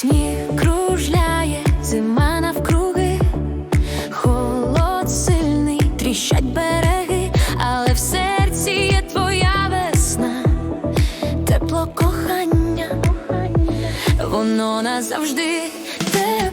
Сніг кружляє, зима навкруги, холод сильний, тріщать береги, але в серці є твоя весна, тепло кохання, воно назавжди тепло.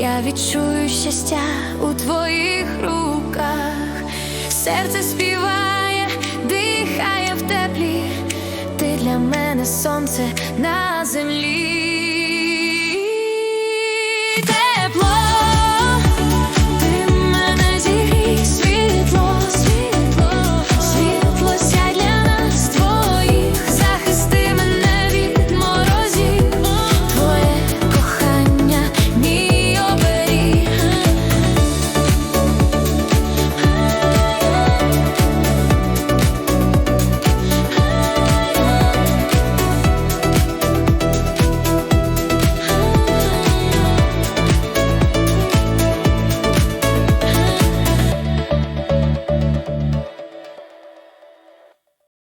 Я відчую щастя у твоїх руках, серце співає, дихає в теплі, ти для мене сонце на землі.